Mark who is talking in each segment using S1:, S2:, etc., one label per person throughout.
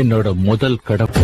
S1: என்னோட முதல் கடமை.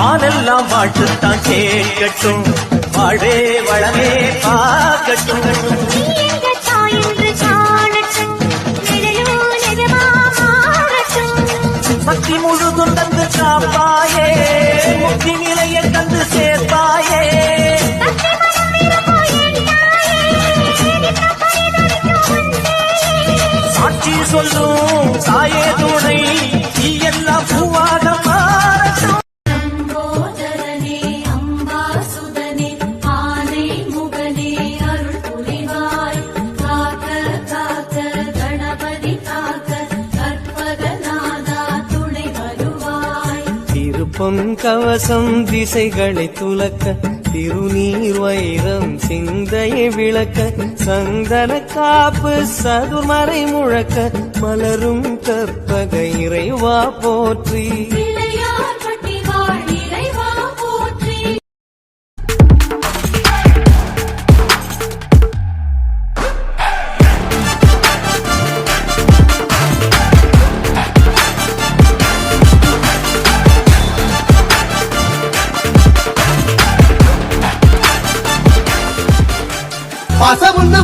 S2: ஆனெல்லாம் வாழ்த்துத்தான் கேட்கட்டும். வாழவே வளமே பார்க்கட்டும். சக்தி முழுதும் தந்து காப்பாயே. முக்தி நிலையை தந்து சேர்ப்பாயே.
S3: தத்தை மனம்
S2: பொன் கவசம் திசைகளை துலக்க திருநீர் வைரம் சிந்தையை விளக்க சந்தன காப்பு சதுர்மறை முழக்க மலரும் கற்பக இறைவா போற்றி.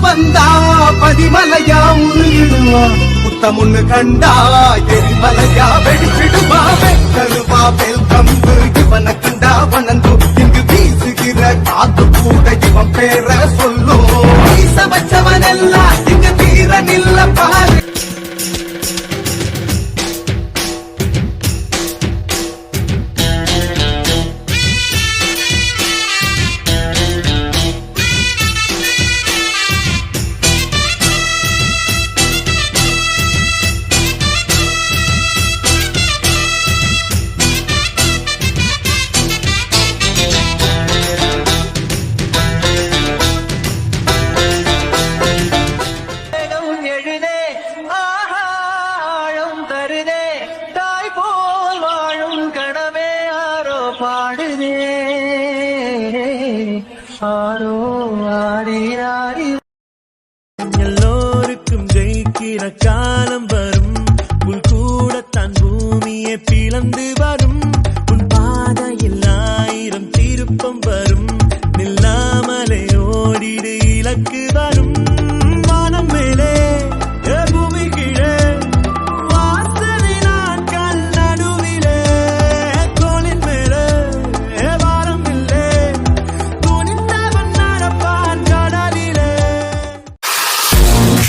S4: வந்தா பதிமலையா உருகிடுவா புத்தமுன்னு கண்டா எரிமலையா வெடிச்சிடுவா வெட்டருவா வெல் கம்பு இவனை கண்டா வணங்கு இங்கு வீசுகிற காத்து கூட இவன் பேர
S2: சொல் எழுதே ஆகாயம் தருதே. தாய் போல் வாழும் கனவே ஆரோ பாடுதே. ஆரோ ஆடி ஆடி எல்லோருக்கும் ஜெயிக்கிற
S4: கா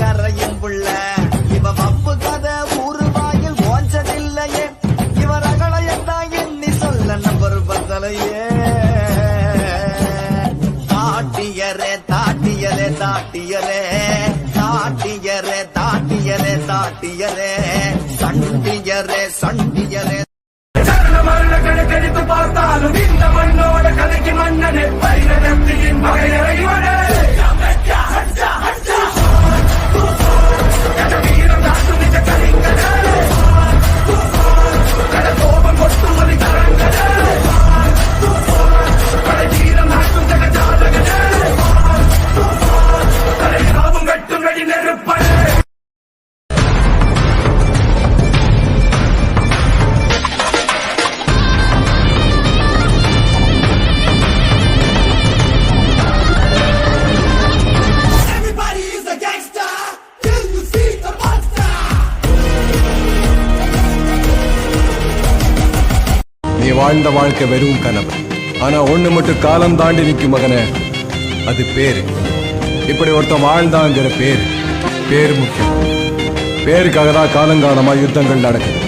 S4: கரையும் புள்ள இவ வம்பு கதை ஊரு வாயில் ஓஞ்சதில்லையே. இவர் ரகளையத்தான் எண்ணி சொல்ல நம்பர் பத்தலையே. தாட்டியரே தாட்டியரே தாட்டியரே. தாட்டியரே தாட்டியரே தாட்டியரே. சண்டியரே சண்டியரே.
S5: கணக்கெடுத்து பார்த்தாலும் இந்த மண்ணோட கதைக்கு மன்னனே. வைரத்தின் வகையறை
S6: வாழ்ந்த வாழ்க்கை வெறும் கனவு. ஆனா ஒண்ணு மட்டும் காலம் தாண்டி நிற்கும் மகனே அது பேரு. இப்படி ஒருத்தன் வாழ்ந்தாங்கிற பேரு. பேரு முக்கியம். பேருக்காக தான் காலங்காலமா யுத்தங்கள் நடக்குது.